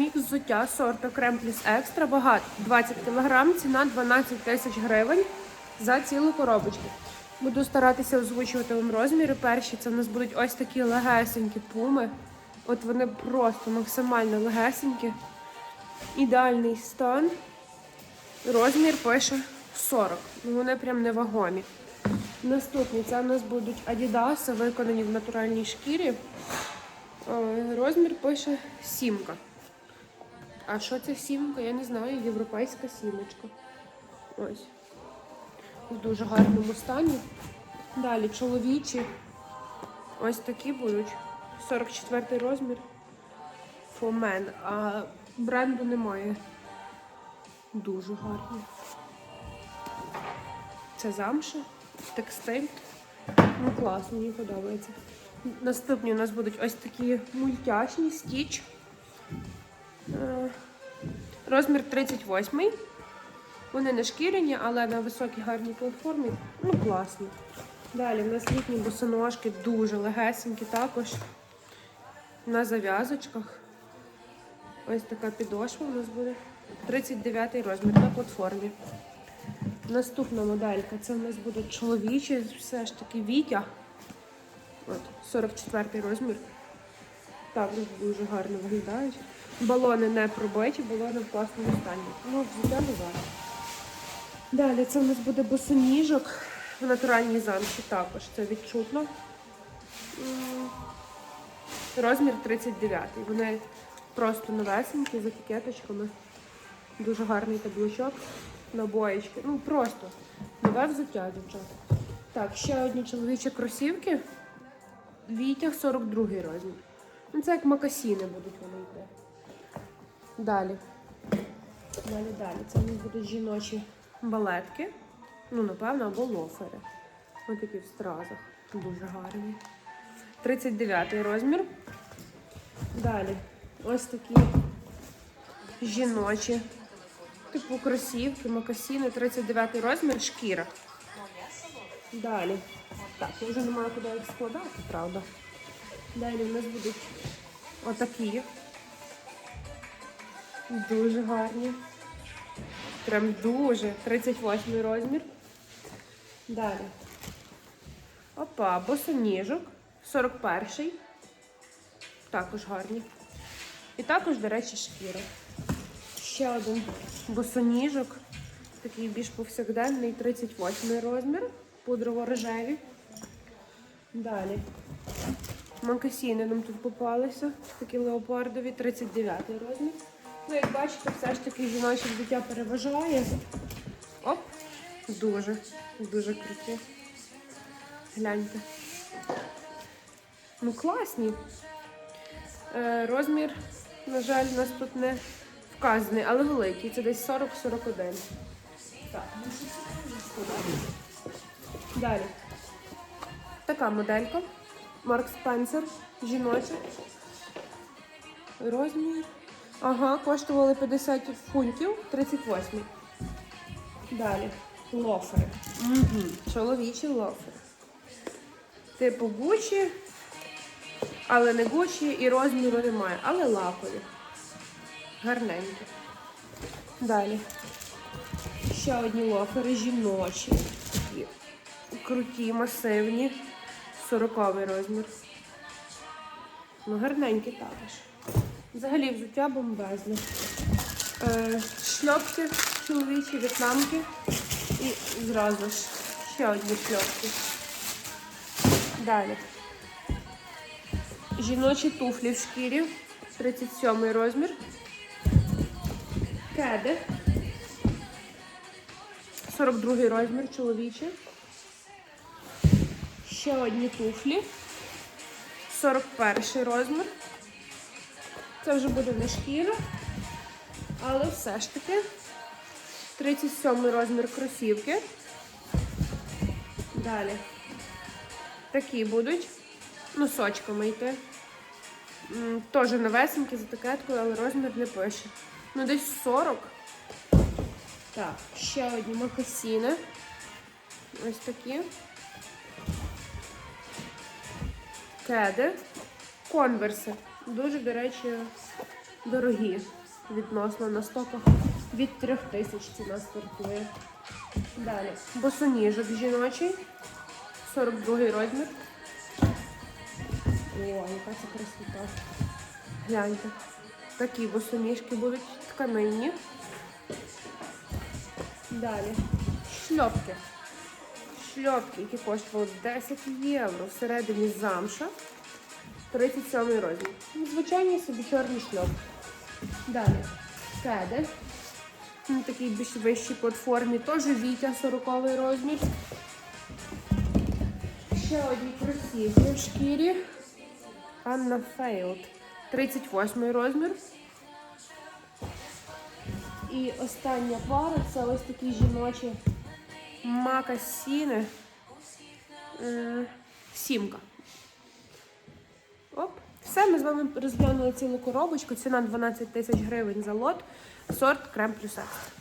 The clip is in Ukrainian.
мікс взуття сорту Крем плюс екстра. Вага 20 кг, ціна 12 тисяч гривень за цілу коробочку. Буду старатися озвучувати вам розміри. Перші це в нас будуть ось такі легесенькі пуми. От вони просто максимально легесенькі. Ідеальний стан. Розмір пише 40. Ну, Вони прям невагомі. Наступні це у нас будуть Adidas, виконані в натуральній шкірі. Е, Розмір пише сімка. А що це сімка? Я не знаю. Європейська сімочка. Ось. В дуже гарному стані. Далі чоловічі. Ось такі будуть. 44 розмір. Фомен. А бренду немає. Дуже гарні. Це замша, текстиль. Ну, класно, мені подобається. Наступні у нас будуть ось такі мультяшні стіч. Е, Розмір 38. Вони не шкіряні, але на високій гарній платформі. Ну, класні. Далі в нас літні босоножки дуже легесенькі також. На зав'язочках. Ось така підошва у нас буде. 39 розмір на платформі. Наступна моделька це у нас буде чоловічі, все ж таки Вітя. От, 44 розмір. Так, дуже гарно виглядають. Балони не пробиті, балони в класному стані. Ну, взуття зараз. Далі це у нас буде босоніжок в натуральній замші також. Це відчутно. Розмір 39. Вони просто новесенькі з етикеточками. Дуже гарний табличок. Набоєчки. Ну просто нове взуття, дівчата. Так, ще одні чоловічі кросівки. Вітяг 42 розмір. Ну, це як макасіни будуть вони йти. Далі. Далі, далі. Це у нас будуть жіночі балетки. Ну, напевно, або лофери. Ось такі в стразах. Дуже гарні. 39 розмір. Далі. Ось такі жіночі. Типу кросівки, макасіни, 39 розмір, шкіра. Далі. Так, я вже не маю куди їх складати, правда. Далі в нас будуть отакі. Дуже гарні. Прям дуже. 38 розмір. Далі. Опа, босоніжок. 41. Також гарні. І також, до речі, шкіра. Ще один босоніжок. Такий більш повсякденний, 38 розмір. Пудрово-рожеві. Далі. Макасіни нам тут попалися. Такі леопардові, 39 розмір. Ну, як бачите, все ж таки жіноче взуття переважає. Оп! Дуже, дуже круті. Гляньте. Ну, класні. Е, розмір, на жаль, у нас тут не вказаний, але великий. Це десь 40-41. Так. Далі. Така моделька. Марк Спенсер. Жіноча. Розмір. Ага, коштували 50 фунтів, 38. Далі. Лофери. Угу. Чоловічі лофери. Типу Гучі, але не Гучі і розміру немає, але лакові. Гарненькі. Далі. Ще одні лофери жіночі. Такі круті, масивні. 40 розмір. Ну, гарненькі також. Взагалі взуття бомбезне. Е, шльопки чоловічі, в'єтнамки. І зразу ж ще одні шльопки. Далі. Жіночі туфлі в шкірі. 37 розмір. Кеди. 42 розмір чоловічі. Ще одні туфлі. 41 розмір. Це вже буде не шкіра. Але все ж таки 37 розмір кросівки. Далі. Такі будуть носочками йти. Теж новесенькі з етикеткою, але розмір не пише. Ну, десь 40. Так, ще одні мокасіни. Ось такі. Кеди. Конверси. Дуже, до речі, дорогі відносно на стоках. Від 3 тисяч ціна стартує. Далі. Босоніжок жіночий. 42 розмір. О, яка це красота. Гляньте. Такі босоніжки будуть тканинні. Далі. Шльопки. Шльопки, які коштували 10 євро. Всередині замша. 37 розмір. Ну, Звичайні собі чорні шльопки. Далі. Кеди. На такій більш вищій платформі. Теж Вітя 40 розмір. Ще одні кросівки в шкірі. Анна Фейлд. 38 розмір. І остання пара це ось такі жіночі макасіни. Е, сімка. Оп. Все, ми з вами розглянули цілу коробочку. Ціна 12 тисяч гривень за лот. Сорт крем плюс екстра.